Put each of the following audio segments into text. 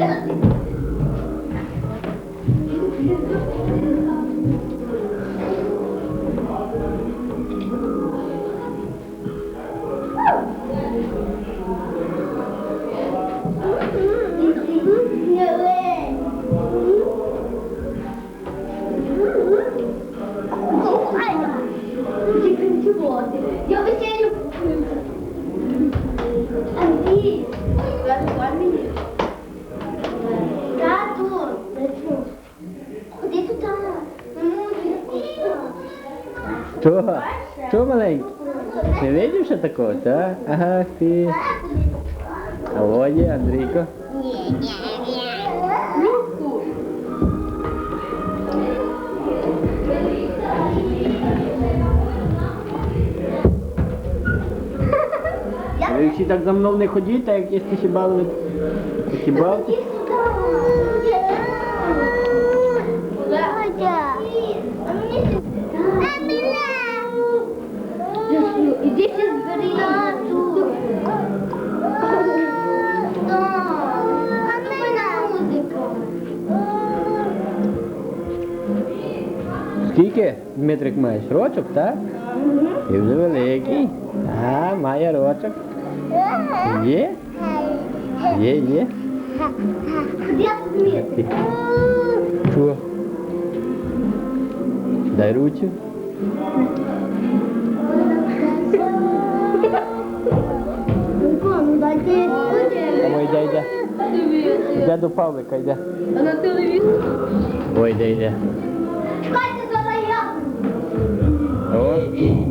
Я такого, так? Ага, ти. А Володя, Андрійко. Ви всі так за мною не ходіть, так як якщо хіба ви Скільки, Дмитрик, маєш? Рочок, так? Ти вже великий. А, має рочок. Є? Є, є. Ти. Що? Дай ручку. Тому йде, йде. Йде до Павлика, йде. А на телевізор? Ой, йде, йде. Yeah.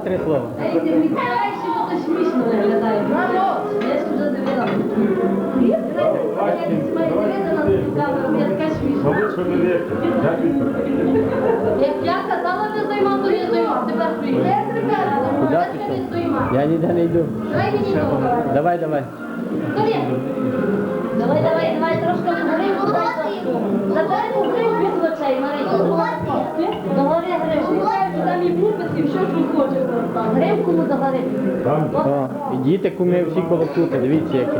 Два-три слова. Смішно виглядає. Я ж вже дивилася. Не. Як я казала, не займав, то не займав. Тепер прийде. Куди Я пішов? не займав. Я ніде не йду. Дай мені. Давай, давай. Давай, давай, давай, трошки не від очей, Марина. Догори гриву. Там і все, що хочеш. Гривку му догори. Там О, і діти куми всі коло кути, дивіться які.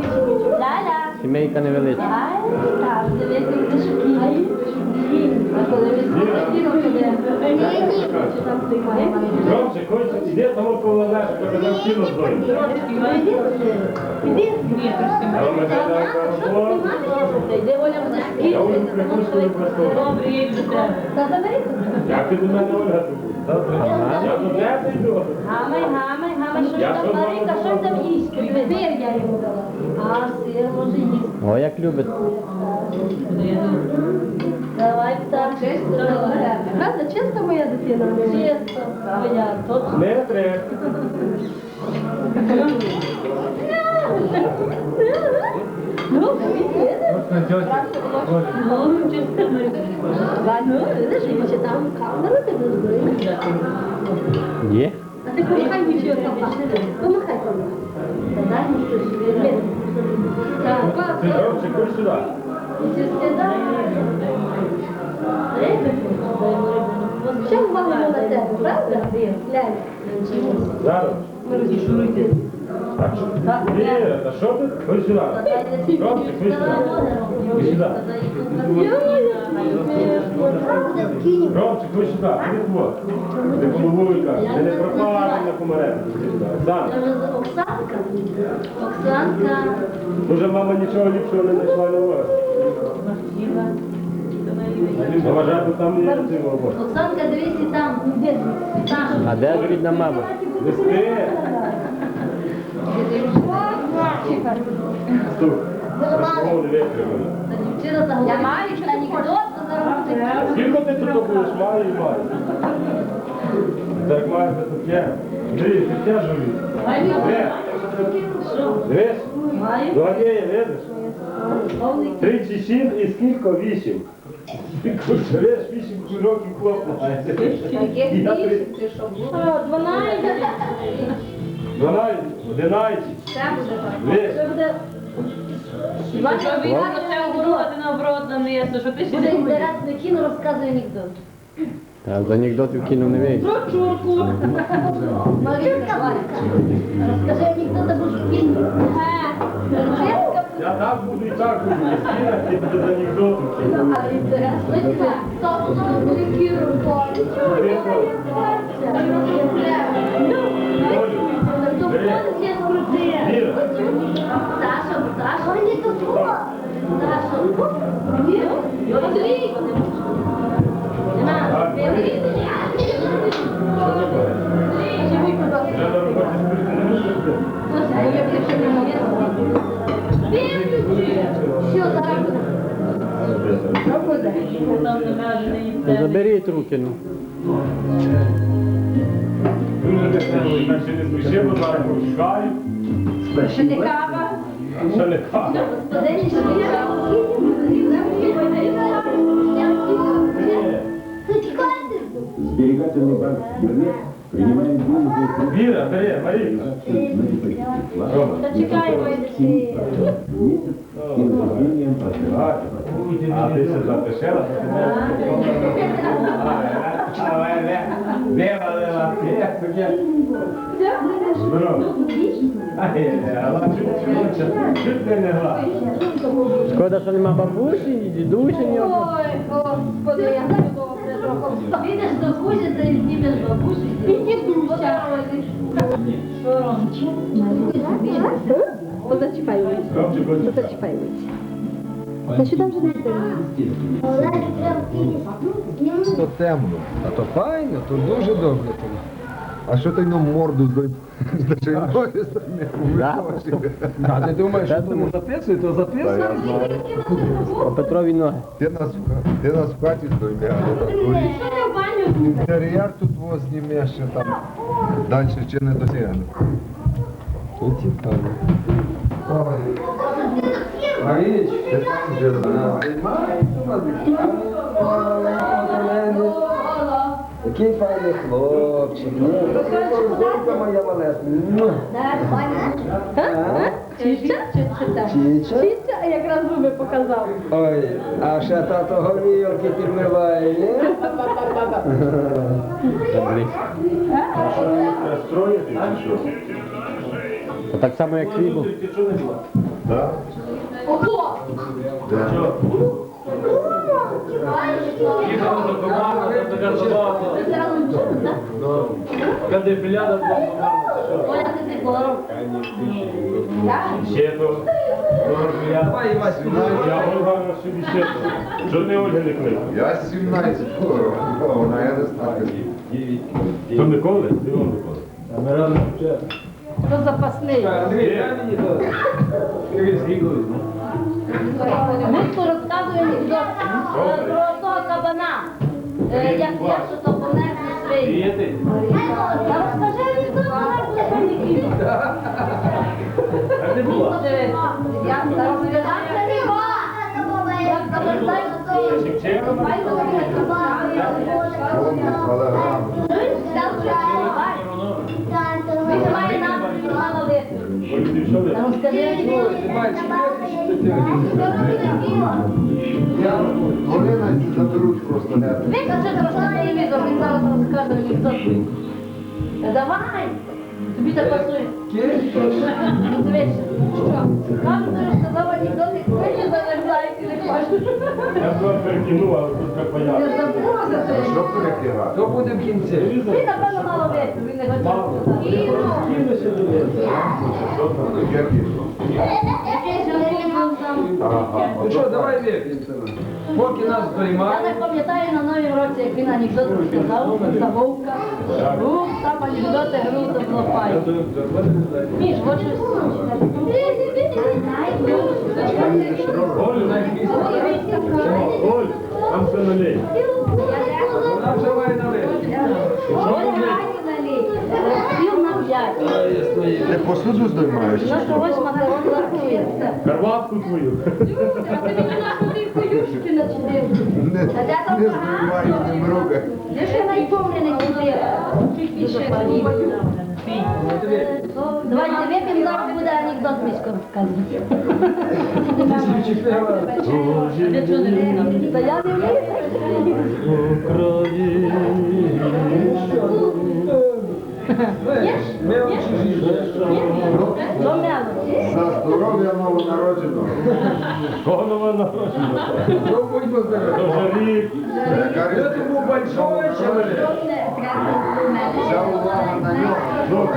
Ля-ля. Сімейка невеличка. Так, дивись, як ти. А коли ви скільки буде? Що там приймає? Ромчик, хочеш, іди тому коло нашого, коли там кіно здоїть. А ми зараз роботу. Де Оля буде Я просто. Та. Як ти до мене, Ольга. Ага. Я до тебе йду. Гамай, гамай, гамай, що Я там що Марика, мама там їсть? Сир я йому дала. А, сир може їсти. О, як любить. Давай так. Правда, чиста моя дитина? Чисто. Моя, точно. Не треба. Ну, Ну, чисто Марика. Ладно, видиш, і чи там камера А. Так, Ромчик. Так, що? Ти? Ходь сюди. Ромчик, ходь сюди. Іди сюди. Ромчик, ходь сюди. Іди вот. Ти головою кажеш. Ти не пропадай на комарем. Оксана. Оксанка? Оксанка. Дуже мама нічого ліпшого не знайшла на вас. Заважати там не є цього роботи. Оксанка, дивись і там. Де? Там. А де бідна мама? Вести. Я маю чи анекдот заробити. Скільки ти тут будеш? Маю і маю. Так маю, тут є. Дивись, ти теж Дивись. Злодії, видиш? 37 і скільки? 8. Кучереш, 8 кульок і клопнає. Таких 12. 12. Дванадцять, одинадцять. Це буде так. Це буде... Вийде це обороти наоборот на місце, що ти Буде ще інтересне кіно, розказує анекдот. А з анекдотів кіно не вийде. Про чурку. Маринка. Розкажи анекдот або ж. Чурка. Я так буду і так буду. Скільки ти без анекдоту. Але інтересно. Хто тут буде кіно? Саша, Саша, не не буде? Буде? не Та заберіть руки, ну. Дуже весело, так ще не зараз почекаю. Що не кава? Сберегательный банк «Сбернет» принимает деньги Віра, бери, Марійка. Рома. Дитини. в месяц с утверждением А, а ти ще запишела? Вивалила, як таке. Здорово. Ай, але чуть чуть чуть не не гла. Шкода, що нема бабусі, і дідусі ні одного. Ой, господи, я так добре трохи. Підеш до Кузі, та й знімеш бабусю. І дідуся. Що, Ромчик? Позачіпаємось. Ромчик, ось сюди. Позачіпаємось. Та що там вже не? То темно, а то файно, то дуже добре. А що ти нам морду здой? Да? А ти думаєш, що тому записує, то записує. По Петрові ноги. Ти нас, в- ти нас в хаті здойми, а не так. Інтер'єр тут во зніме ще там. Далі ще не досягне. Тут цікаво. Маріч, Ти там. Який файний хлопчик. Ні, моя малесна. Чіча. Чища, якраз зуби показав. Ой, а ще тато горілки підмиває, ні? Строїти чи що? То так само, як була? Так? Ого! Їхали до команди. Коли біляда була команда, Оля, ти ти колором. що? Ще то. Давай, Івась, Я Ольга на собі ще. Що ти Ольга не кликав? Я 17 років, вона я не знаю. То Миколи? Ти Миколи. А ми разом вчили. То запасний. Андрій, дай мені то. Митко розказує е, про того кабана. Е, Як я що то. Діти? Та розкажи була? Я зараз вони нас заберуть просто не. Викажи трошки телевізор, він зараз розкаже анекдот. Давай! Тобі так пасує. Що? Нам ти розказав анекдот, і хвилі Я була перекинув, але тут як Я поясню. забула за це. Що перекигати? То буде в кінці. Ти, напевно, мало весь, він не хотів Кіно. Які? Якийсь він нам там. Ага. Ну що, давай вип'ємо. Поки нас Я приймали. не пам'ятаю на новій році, як він анекдот розказав за вовка. Був там анекдоти грузо було файно. Міш, от щось. Оль, Оль, там все налей. Вона вже має налити. Сіл на п'ять. Ти посуду здоймаєш? чи На що? когось макарон рахується. Карватку твою. Не, не здоймаєш, не мругай. Я ще найповнений чудив. Давайте вип'ємо, зараз буде анекдот місько розказувати. Та я не вмію. Ми За здоров'я новонародженого. Кого нового народження? Ну, будьмо здорові. То жарік. Ви тут був большой чоловік. Вся увага на нього.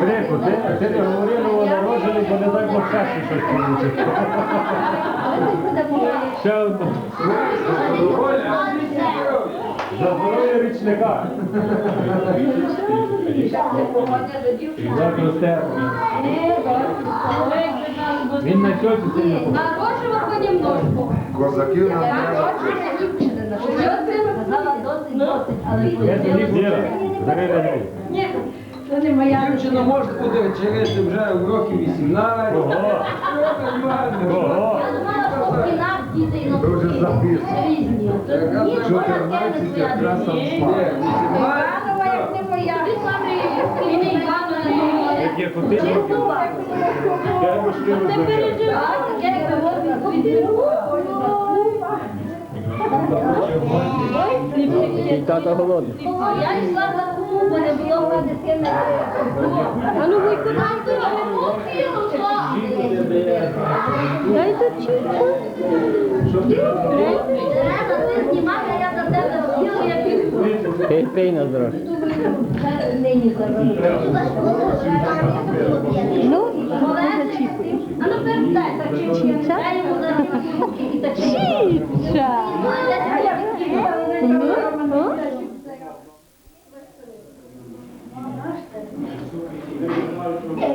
Греку, ти, не говори новонароджений, бо не дай Бог часу щось получить. Ще одне. Оля. За здоров'я річника. Він на чоці сильно Хорошего понемножку. Козаків нам треба. Казала досить, досить, але. Ні, це не моя Дівчина може буде через вже в років 18. Ого, ого. Я думала, що в кінах діти і Дуже запізно. різні. Якраз Ні, 14 якраз Ні, спав. 18. не моя. Ти Івановна. Як є коти, я мушки Не розбираю. переживай, я їх І тато голодний. Я йшла за куму, бо не було в мене з ким. А ну ви куди? Дай Дайте чітко. Треба ти знімати, я за тебе розбілу, як ти. Ти на зрош. Ну, а ну передай, так чичка. Я йому зараз руки і так чичка.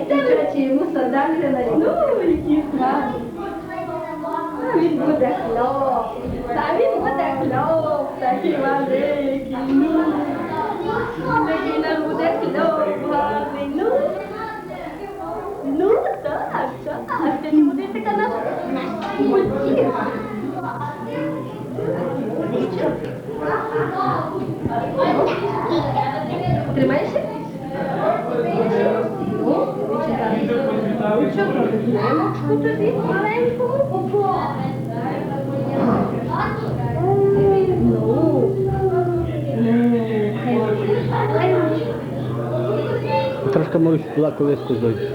Це врачі, муса, дам граналі. Ну, які смачні. А він буде хлоп, та він буде хлоп, такий великий, ну. Такий нам буде хлоп гарний, ну. Ну, так, так, ти не будеш така наша мультірка. Тримайся. Ну, відчитай. Що робити? Ремочку тобі маленьку. Ну. Трошки можеш туди колиску здати.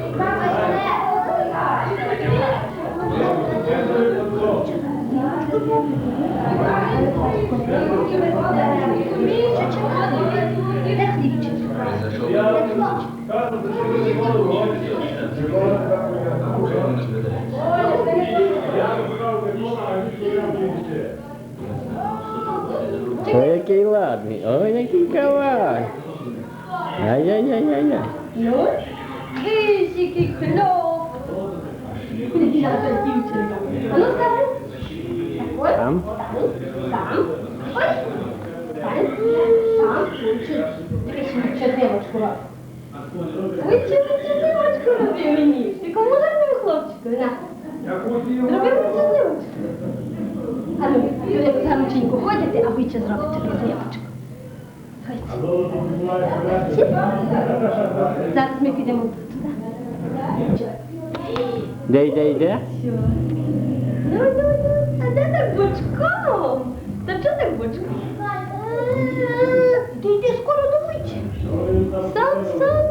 Ой, який ладний, ой, який кавай. Ай-яй-яй-яй-яй. Ну, кисики, дівчинка. А ну встань. Ось, Там. там. Ось. Встань. Там. Вичи. Вичи, чотирочку роб. Вичи, чотирочку роби мені. Ти кому зробив, хлопчику? На. Зроби мені чотирочку. А ну, ви гарниченько ходите, а ви ще зробите заявочку. Ходіть. Зараз ми підемо туди. Де йде, йде? Ну, ну, ну, а де так бочком? Та чого так бочком? Ти йди скоро до вичі. Сам, сам,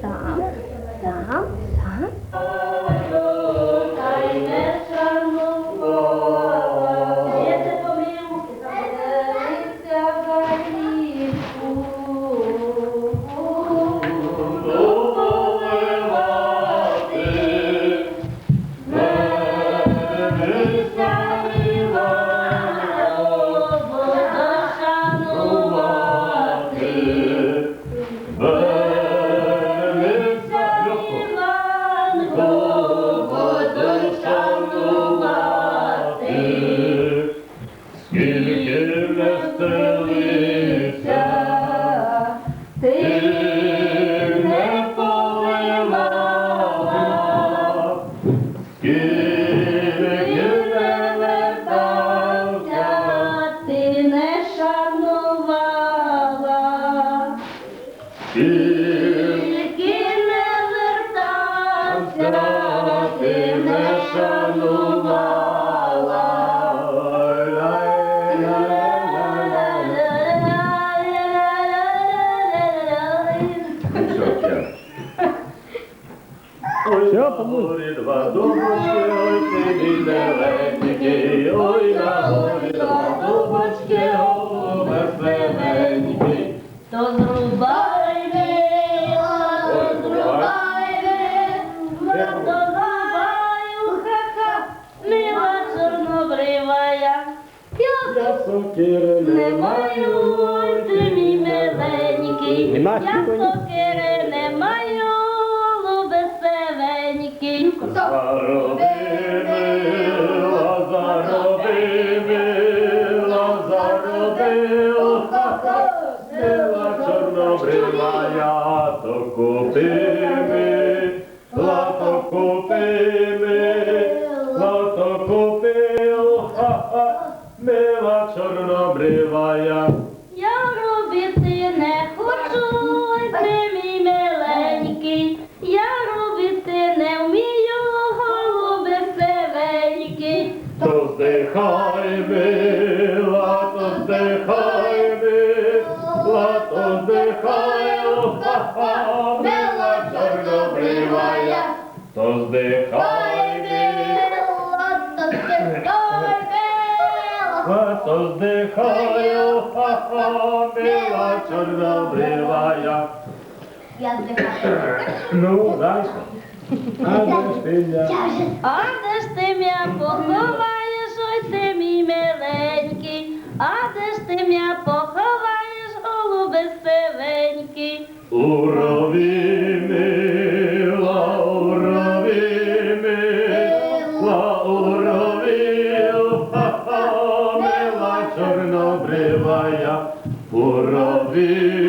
сам, Lord. Все, помогу. Ой, на горі миленький, Нема я сокири не маю, любесевенький. То здихай, ха-ха, мила чорнобривая. Я здихаю. Ну, дальше. А де ж ти я? А де ж ти м'я поховаєш, ой ти мій миленький, а де ж ти м'я поховаєш, голубе сивенький. У рові Rabbi